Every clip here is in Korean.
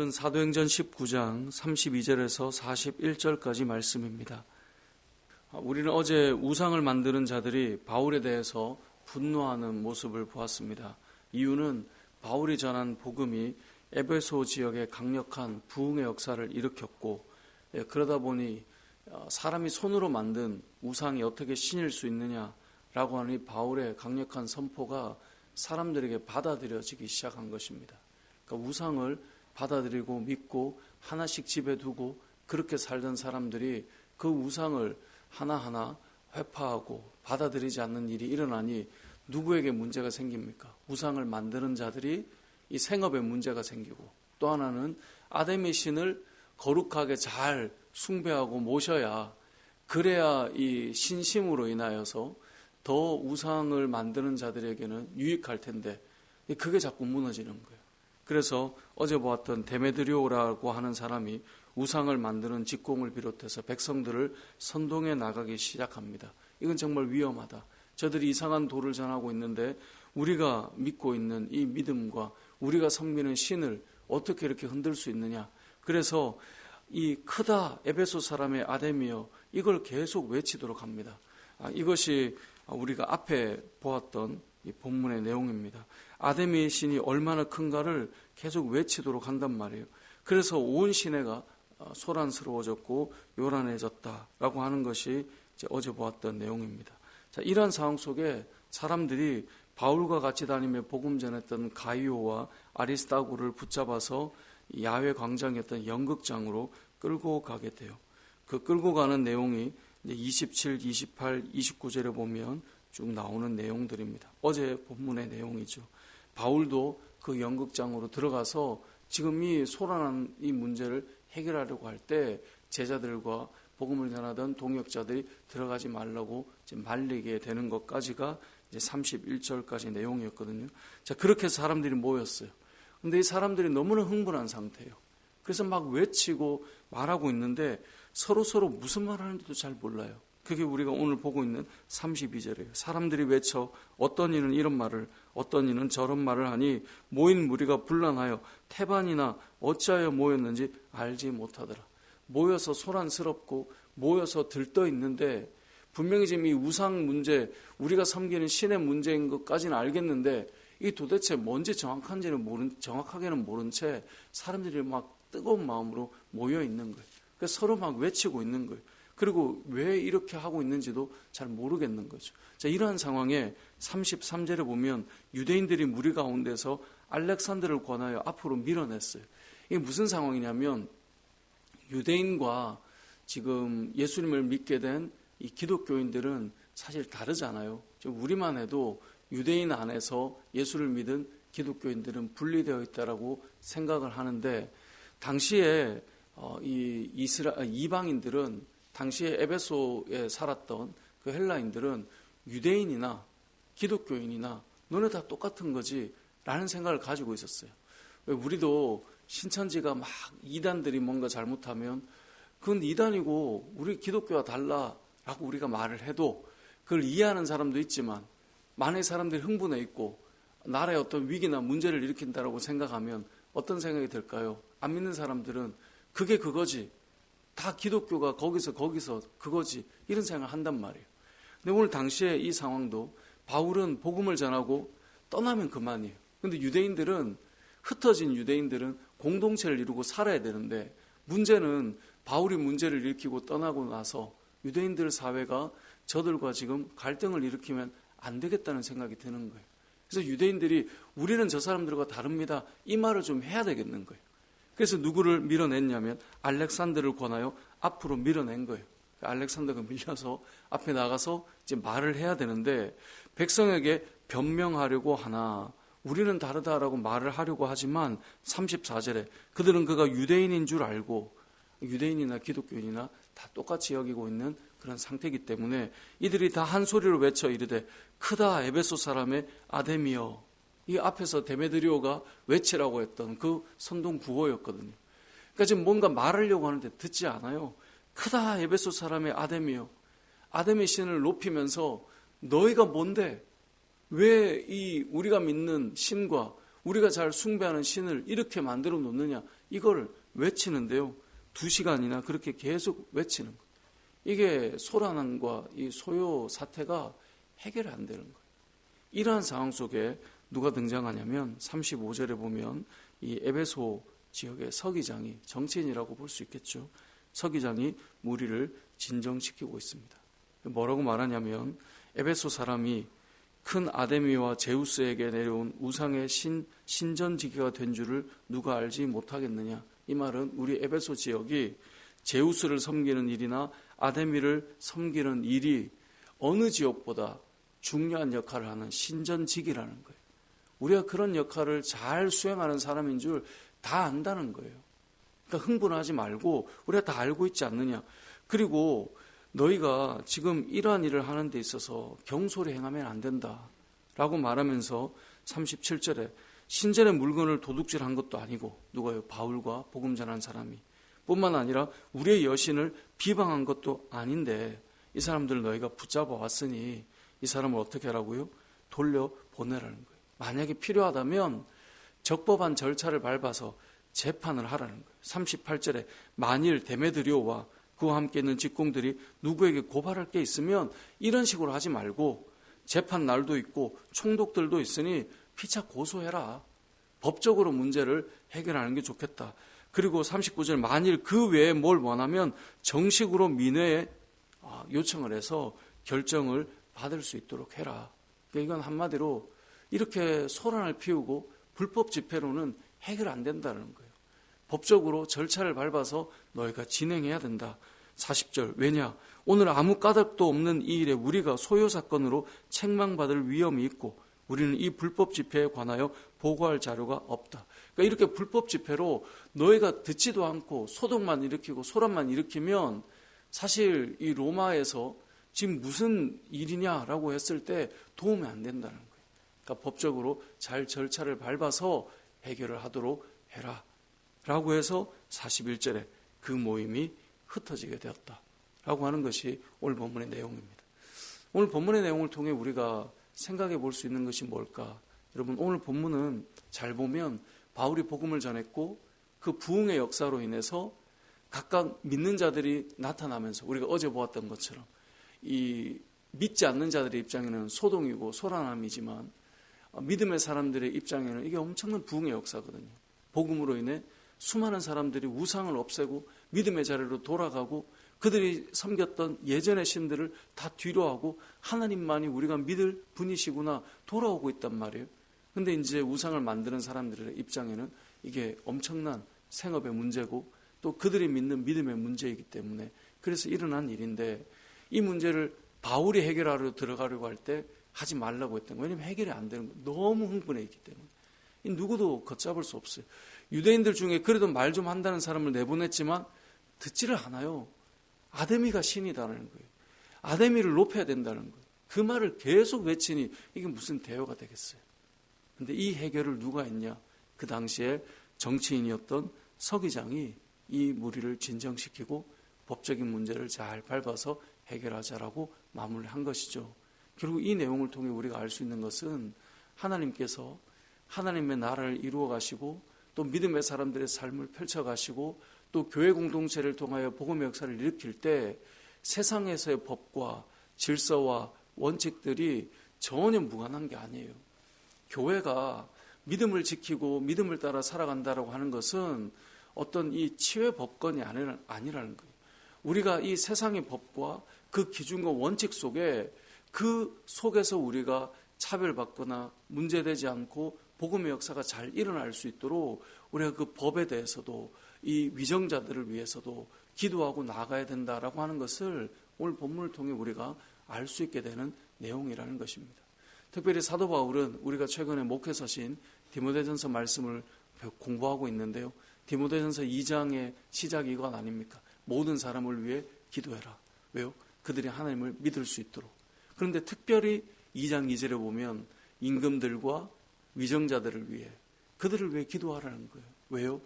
오늘은 사도행전 19장 32절에서 41절까지 말씀입니다. 우리는 어제 우상을 만드는 자들이 바울에 대해서 분노하는 모습을 보았습니다. 이유는 바울이 전한 복음이 에베소 지역에 강력한 부흥의 역사를 일으켰고 예, 그러다 보니 어, 사람이 손으로 만든 우상이 어떻게 신일 수 있느냐라고 하는 이 바울의 강력한 선포가 사람들에게 받아들여지기 시작한 것입니다. 그러니까 우상을 받아들이고 믿고 하나씩 집에 두고 그렇게 살던 사람들이 그 우상을 하나하나 회파하고 받아들이지 않는 일이 일어나니 누구에게 문제가 생깁니까? 우상을 만드는 자들이 이 생업에 문제가 생기고 또 하나는 아담의 신을 거룩하게 잘 숭배하고 모셔야 그래야 이 신심으로 인하여서 더 우상을 만드는 자들에게는 유익할 텐데 그게 자꾸 무너지는 거예요. 그래서 어제 보았던 데메드리오라고 하는 사람이 우상을 만드는 직공을 비롯해서 백성들을 선동해 나가기 시작합니다. 이건 정말 위험하다. 저들이 이상한 도를 전하고 있는데 우리가 믿고 있는 이 믿음과 우리가 섬기는 신을 어떻게 이렇게 흔들 수 있느냐. 그래서 이 크다 에베소 사람의 아데미어 이걸 계속 외치도록 합니다. 아, 이것이 우리가 앞에 보았던 본문의 내용입니다. 아데미의 신이 얼마나 큰가를 계속 외치도록 한단 말이에요. 그래서 온 시내가 어, 소란스러워졌고 요란해졌다라고 하는 것이 어제 보았던 내용입니다. 자, 이러한 상황 속에 사람들이 바울과 같이 다니며 복음 전했던 가이오와 아리스타고를 붙잡아서 야외 광장이었던 연극장으로 끌고 가게 돼요. 그 끌고 가는 내용이 27, 28, 29절에 보면 쭉 나오는 내용들입니다. 어제 본문의 내용이죠. 바울도 그 연극장으로 들어가서 지금 이 소란한 이 문제를 해결하려고 할 때 제자들과 복음을 전하던 동역자들이 들어가지 말라고 말리게 되는 것까지가 이제 31절까지 내용이었거든요. 자, 그렇게 해서 사람들이 모였어요. 근데 이 사람들이 너무나 흥분한 상태예요. 그래서 막 외치고 말하고 있는데 서로 서로 무슨 말 하는지도 잘 몰라요. 그게 우리가 오늘 보고 있는 32절이에요. 사람들이 외쳐 어떤 이는 이런 말을 어떤 이는 저런 말을 하니 모인 무리가 불란하여 태반이나 어찌하여 모였는지 알지 못하더라. 모여서 소란스럽고 모여서 들떠 있는데 분명히 지금 이 우상 문제 우리가 섬기는 신의 문제인 것까지는 알겠는데 이 도대체 뭔지 정확한지는 모른 정확하게는 모른 채 사람들이 막 뜨거운 마음으로 모여 있는 거예요. 그래서 서로 막 외치고 있는 거예요. 그리고 왜 이렇게 하고 있는지도 잘 모르겠는 거죠. 자, 이러한 상황에 33절에 보면 유대인들이 무리 가운데서 알렉산드를 권하여 앞으로 밀어냈어요. 이게 무슨 상황이냐면 유대인과 지금 예수님을 믿게 된 이 기독교인들은 사실 다르잖아요. 우리만 해도 유대인 안에서 예수를 믿은 기독교인들은 분리되어 있다라고 생각을 하는데 당시에 어, 이 이스라 이방인들은 당시에 에베소에 살았던 그 헬라인들은 유대인이나 기독교인이나 너네 다 똑같은 거지 라는 생각을 가지고 있었어요. 우리도 신천지가 막 이단들이 뭔가 잘못하면 그건 이단이고 우리 기독교와 달라라고 우리가 말을 해도 그걸 이해하는 사람도 있지만 많은 사람들이 흥분해 있고 나라에 어떤 위기나 문제를 일으킨다라고 생각하면 어떤 생각이 들까요? 안 믿는 사람들은 그게 그거지. 다 기독교가 거기서 거기서 그거지. 이런 생각을 한단 말이에요. 근데 오늘 당시에 이 상황도 바울은 복음을 전하고 떠나면 그만이에요. 근데 유대인들은 흩어진 유대인들은 공동체를 이루고 살아야 되는데 문제는 바울이 문제를 일으키고 떠나고 나서 유대인들 사회가 저들과 지금 갈등을 일으키면 안 되겠다는 생각이 드는 거예요. 그래서 유대인들이 우리는 저 사람들과 다릅니다. 이 말을 좀 해야 되겠는 거예요. 그래서 누구를 밀어냈냐면 알렉산더를 권하여 앞으로 밀어낸 거예요. 알렉산더가 밀려서 앞에 나가서 이제 말을 해야 되는데 백성에게 변명하려고 하나 우리는 다르다라고 말을 하려고 하지만 34절에 그들은 그가 유대인인 줄 알고 유대인이나 기독교인이나 다 똑같이 여기고 있는 그런 상태이기 때문에 이들이 다 한 소리로 외쳐 이르되 크다 에베소 사람의 아데미어 이 앞에서 데메드리오가 외치라고 했던 그 선동 구호였거든요. 그러니까 지금 뭔가 말하려고 하는데 듣지 않아요. 크다 에베소 사람의 아데미어 아데미 신을 높이면서 너희가 뭔데 왜 이 우리가 믿는 신과 우리가 잘 숭배하는 신을 이렇게 만들어 놓느냐 이걸 외치는데요. 두 시간이나 그렇게 계속 외치는 거예요. 이게 소란함과 이 소요 사태가 해결이 안 되는 거예요. 이러한 상황 속에 누가 등장하냐면 35절에 보면 이 에베소 지역의 서기장이 정치인이라고 볼 수 있겠죠. 서기장이 무리를 진정시키고 있습니다. 뭐라고 말하냐면 에베소 사람이 큰 아데미와 제우스에게 내려온 우상의 신, 신전지기가 된 줄을 누가 알지 못하겠느냐. 이 말은 우리 에베소 지역이 제우스를 섬기는 일이나 아데미를 섬기는 일이 어느 지역보다 중요한 역할을 하는 신전지기라는 거예요. 우리가 그런 역할을 잘 수행하는 사람인 줄 다 안다는 거예요. 그러니까 흥분하지 말고 우리가 다 알고 있지 않느냐. 그리고 너희가 지금 이러한 일을 하는 데 있어서 경솔히 행하면 안 된다. 라고 말하면서 37절에 신전의 물건을 도둑질한 것도 아니고 누가요? 바울과 복음 전한 사람이 뿐만 아니라 우리의 여신을 비방한 것도 아닌데 이 사람들 너희가 붙잡아 왔으니 이 사람을 어떻게 하라고요? 돌려 보내라는 거예요. 만약에 필요하다면 적법한 절차를 밟아서 재판을 하라는 거예요. 38절에 만일 데메드리오와 그와 함께 있는 직공들이 누구에게 고발할 게 있으면 이런 식으로 하지 말고 재판 날도 있고 총독들도 있으니 피차 고소해라. 법적으로 문제를 해결하는 게 좋겠다. 그리고 39절 만일 그 외에 뭘 원하면 정식으로 민회에 아, 요청을 해서 결정을 받을 수 있도록 해라. 그러니까 이건 한마디로 이렇게 소란을 피우고 불법 집회로는 해결 안 된다는 거예요. 법적으로 절차를 밟아서 너희가 진행해야 된다. 40절. 왜냐? 오늘 아무 까닭도 없는 이 일에 우리가 소요 사건으로 책망받을 위험이 있고 우리는 이 불법 집회에 관하여 보고할 자료가 없다. 그러니까 이렇게 불법 집회로 너희가 듣지도 않고 소동만 일으키고 소란만 일으키면 사실 이 로마에서 지금 무슨 일이냐라고 했을 때 도움이 안 된다는 거예요. 그러니까 법적으로 잘 절차를 밟아서 해결을 하도록 해라. 라고 해서 41절에 그 모임이 흩어지게 되었다. 라고 하는 것이 오늘 본문의 내용입니다. 오늘 본문의 내용을 통해 우리가 생각해 볼 수 있는 것이 뭘까? 여러분, 오늘 본문은 잘 보면 바울이 복음을 전했고 그 부흥의 역사로 인해서 각각 믿는 자들이 나타나면서 우리가 어제 보았던 것처럼 이 믿지 않는 자들의 입장에는 소동이고 소란함이지만 믿음의 사람들의 입장에는 이게 엄청난 부흥의 역사거든요. 복음으로 인해 수많은 사람들이 우상을 없애고 믿음의 자리로 돌아가고 그들이 섬겼던 예전의 신들을 다 뒤로하고 하나님만이 우리가 믿을 분이시구나 돌아오고 있단 말이에요. 근데 이제 우상을 만드는 사람들의 입장에는 이게 엄청난 생업의 문제고 또 그들이 믿는 믿음의 문제이기 때문에 그래서 일어난 일인데 이 문제를 바울이 해결하러 들어가려고 할 때 하지 말라고 했던 거예요. 왜냐하면 해결이 안 되는 거예요. 너무 흥분해 있기 때문에. 누구도 걷잡을 수 없어요. 유대인들 중에 그래도 말 좀 한다는 사람을 내보냈지만 듣지를 않아요. 아데미가 신이다는 거예요. 아데미를 높여야 된다는 거예요. 그 말을 계속 외치니 이게 무슨 대화가 되겠어요. 근데 이 해결을 누가 했냐? 그 당시에 정치인이었던 서기장이 이 무리를 진정시키고 법적인 문제를 잘 밟아서 해결하자라고 마무리한 것이죠. 결국 이 내용을 통해 우리가 알 수 있는 것은 하나님께서 하나님의 나라를 이루어 가시고 또 믿음의 사람들의 삶을 펼쳐 가시고 또 교회 공동체를 통하여 복음의 역사를 일으킬 때 세상에서의 법과 질서와 원칙들이 전혀 무관한 게 아니에요. 교회가 믿음을 지키고 믿음을 따라 살아간다라고 하는 것은 어떤 이 치외 법권이 아니라는 거예요. 우리가 이 세상의 법과 그 기준과 원칙 속에 그 속에서 우리가 차별받거나 문제되지 않고 복음의 역사가 잘 일어날 수 있도록 우리가 그 법에 대해서도 이 위정자들을 위해서도 기도하고 나가야 된다라고 하는 것을 오늘 본문을 통해 우리가 알 수 있게 되는 내용이라는 것입니다. 특별히 사도 바울은 우리가 최근에 목회 서신 디모데전서 말씀을 공부하고 있는데요. 디모데전서 2장의 시작이 이건 아닙니까? 모든 사람을 위해 기도해라. 왜요? 그들이 하나님을 믿을 수 있도록. 그런데 특별히 2장 2절에 보면 임금들과 위정자들을 위해 그들을 위해 기도하라는 거예요. 왜요?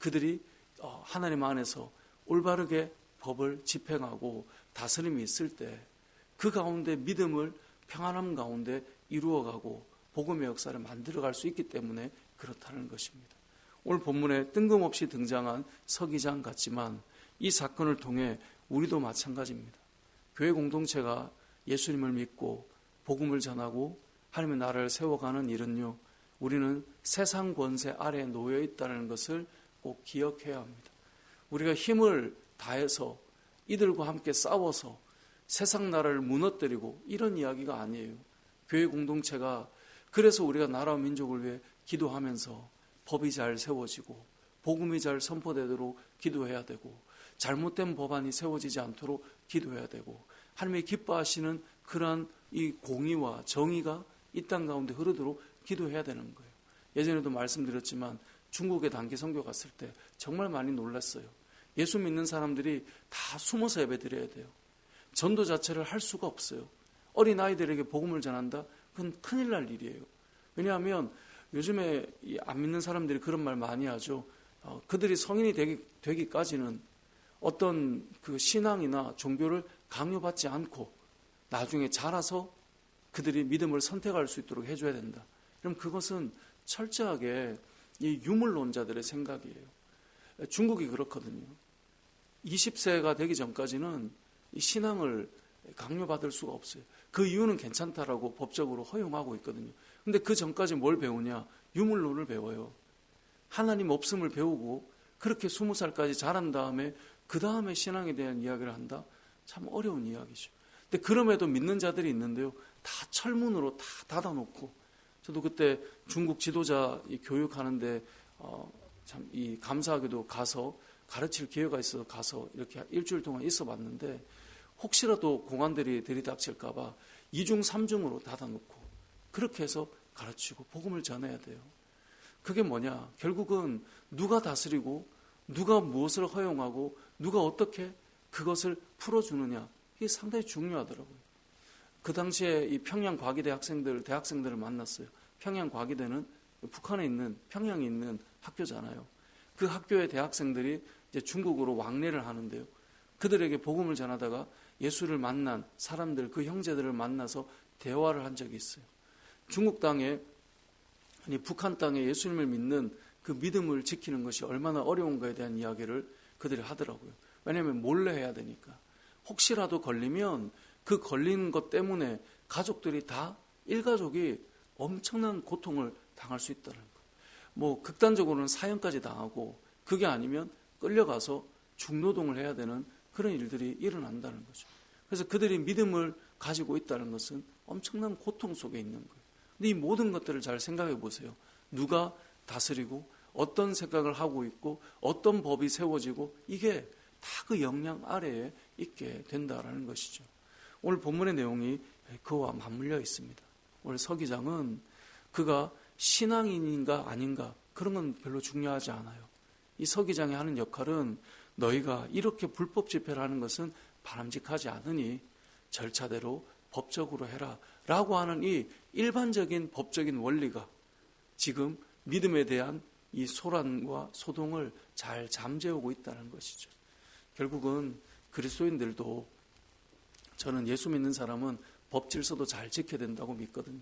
그들이 어, 하나님 안에서 올바르게 법을 집행하고 다스림이 있을 때 그 가운데 믿음을 평안함 가운데 이루어가고 복음의 역사를 만들어갈 수 있기 때문에 그렇다는 것입니다. 오늘 본문에 뜬금없이 등장한 서기장 같지만 이 사건을 통해 우리도 마찬가지입니다. 교회 공동체가 예수님을 믿고 복음을 전하고 하나님의 나라를 세워가는 일은요, 우리는 세상 권세 아래에 놓여 있다는 것을 꼭 기억해야 합니다. 우리가 힘을 다해서 이들과 함께 싸워서 세상 나라를 무너뜨리고 이런 이야기가 아니에요. 교회 공동체가 그래서 우리가 나라와 민족을 위해 기도하면서 법이 잘 세워지고 복음이 잘 선포되도록 기도해야 되고 잘못된 법안이 세워지지 않도록 기도해야 되고 하나님의 기뻐하시는 그러한 이 공의와 정의가 이 땅 가운데 흐르도록 기도해야 되는 거예요. 예전에도 말씀드렸지만 중국에 단기 선교 갔을 때 정말 많이 놀랐어요. 예수 믿는 사람들이 다 숨어서 예배 드려야 돼요. 전도 자체를 할 수가 없어요. 어린 아이들에게 복음을 전한다? 그건 큰일 날 일이에요. 왜냐하면 요즘에 안 믿는 사람들이 그런 말 많이 하죠. 어, 그들이 성인이 되기, 되기까지는 어떤 그 신앙이나 종교를 강요받지 않고 나중에 자라서 그들이 믿음을 선택할 수 있도록 해줘야 된다. 그럼 그것은 철저하게 이 유물론자들의 생각이에요. 중국이 그렇거든요. 20세가 되기 전까지는 이 신앙을 강요받을 수가 없어요. 그 이유는 괜찮다라고 법적으로 허용하고 있거든요. 근데 그 전까지 뭘 배우냐? 유물론을 배워요. 하나님 없음을 배우고 그렇게 20살까지 자란 다음에 그 다음에 신앙에 대한 이야기를 한다? 참 어려운 이야기죠. 근데 그럼에도 믿는 자들이 있는데요. 다 철문으로 다 닫아놓고 저도 그때 중국 지도자 교육하는데 어, 참 이 감사하게도 가서 가르칠 기회가 있어서 가서 이렇게 일주일 동안 있어 봤는데 혹시라도 공안들이 들이닥칠까봐 이중 삼중으로 닫아놓고 그렇게 해서 가르치고 복음을 전해야 돼요. 그게 뭐냐? 결국은 누가 다스리고 누가 무엇을 허용하고 누가 어떻게 그것을 풀어주느냐 이게 상당히 중요하더라고요. 그 당시에 이 평양 과기대 학생들 대학생들을 만났어요. 평양 과기대는 북한에 있는 평양에 있는 학교잖아요. 그 학교의 대학생들이 이제 중국으로 왕래를 하는데요. 그들에게 복음을 전하다가 예수를 만난 사람들, 그 형제들을 만나서 대화를 한 적이 있어요. 중국 땅에, 아니, 북한 땅에 예수님을 믿는 그 믿음을 지키는 것이 얼마나 어려운가에 대한 이야기를 그들이 하더라고요. 왜냐하면 몰래 해야 되니까. 혹시라도 걸리면 그 걸린 것 때문에 가족들이 다 일가족이 엄청난 고통을 당할 수 있다는 거. 뭐 극단적으로는 사형까지 당하고 그게 아니면 끌려가서 중노동을 해야 되는 그런 일들이 일어난다는 거죠. 그래서 그들이 믿음을 가지고 있다는 것은 엄청난 고통 속에 있는 거예요. 근데 이 모든 것들을 잘 생각해 보세요. 누가 다스리고 어떤 생각을 하고 있고 어떤 법이 세워지고 이게 다 그 영향 아래에 있게 된다라는 것이죠. 오늘 본문의 내용이 그와 맞물려 있습니다. 오늘 서기장은 그가 신앙인인가 아닌가 그런 건 별로 중요하지 않아요. 이 서기장이 하는 역할은 너희가 이렇게 불법 집회를 하는 것은 바람직하지 않으니 절차대로 법적으로 해라 라고 하는 이 일반적인 법적인 원리가 지금 믿음에 대한 이 소란과 소동을 잘 잠재우고 있다는 것이죠. 결국은 그리스도인들도 저는 예수 믿는 사람은 법 질서도 잘 지켜야 된다고 믿거든요.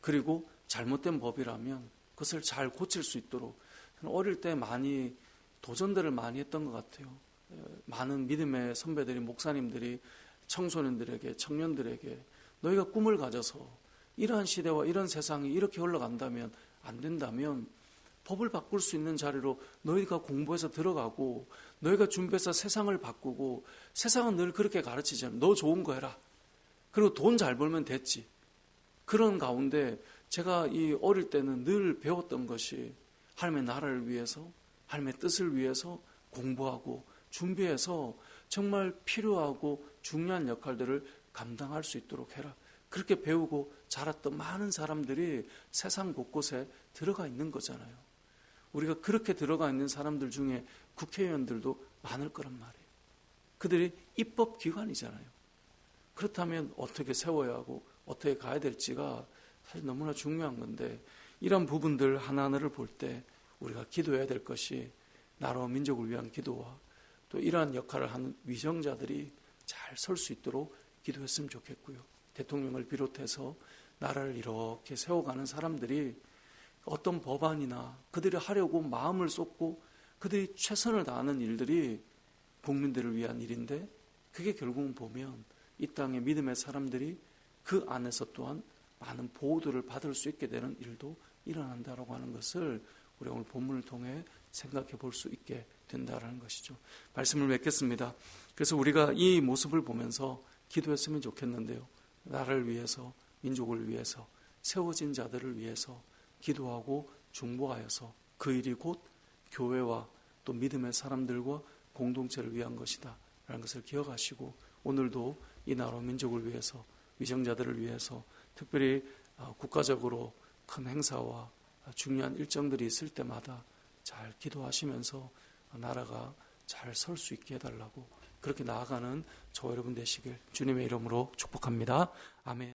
그리고 잘못된 법이라면 그것을 잘 고칠 수 있도록 어릴 때 많이 도전들을 많이 했던 것 같아요. 많은 믿음의 선배들이 목사님들이 청소년들에게 청년들에게 너희가 꿈을 가져서 이러한 시대와 이런 세상이 이렇게 흘러간다면 안 된다면 법을 바꿀 수 있는 자리로 너희가 공부해서 들어가고 너희가 준비해서 세상을 바꾸고 세상은 늘 그렇게 가르치잖아. 너 좋은 거 해라. 그리고 돈 잘 벌면 됐지. 그런 가운데 제가 이 어릴 때는 늘 배웠던 것이 하나님의 나라를 위해서 하나님의 뜻을 위해서 공부하고 준비해서 정말 필요하고 중요한 역할들을 감당할 수 있도록 해라. 그렇게 배우고 자랐던 많은 사람들이 세상 곳곳에 들어가 있는 거잖아요. 우리가 그렇게 들어가 있는 사람들 중에 국회의원들도 많을 거란 말이에요. 그들이 입법 기관이잖아요. 그렇다면 어떻게 세워야 하고 어떻게 가야 될지가 사실 너무나 중요한 건데 이런 부분들 하나하나를 볼 때 우리가 기도해야 될 것이 나라와 민족을 위한 기도와 또 이러한 역할을 하는 위정자들이 잘 설 수 있도록 기도했으면 좋겠고요. 대통령을 비롯해서 나라를 이렇게 세워가는 사람들이 어떤 법안이나 그들이 하려고 마음을 쏟고 그들이 최선을 다하는 일들이 국민들을 위한 일인데 그게 결국은 보면 이 땅의 믿음의 사람들이 그 안에서 또한 많은 보호들을 받을 수 있게 되는 일도 일어난다라고 하는 것을 우리 오늘 본문을 통해 생각해 볼 수 있게 된다라는 것이죠. 말씀을 맺겠습니다. 그래서 우리가 이 모습을 보면서 기도했으면 좋겠는데요. 나를 위해서, 민족을 위해서, 세워진 자들을 위해서 기도하고 중보하여서 그 일이 곧 교회와 또 믿음의 사람들과 공동체를 위한 것이다. 라는 것을 기억하시고 오늘도 이 나라 민족을 위해서 위정자들을 위해서 특별히 아, 국가적으로 큰 행사와 중요한 일정들이 있을 때마다 잘 기도하시면서 나라가 잘 설 수 있게 해달라고 그렇게 나아가는 저 여러분 되시길 주님의 이름으로 축복합니다. 아멘.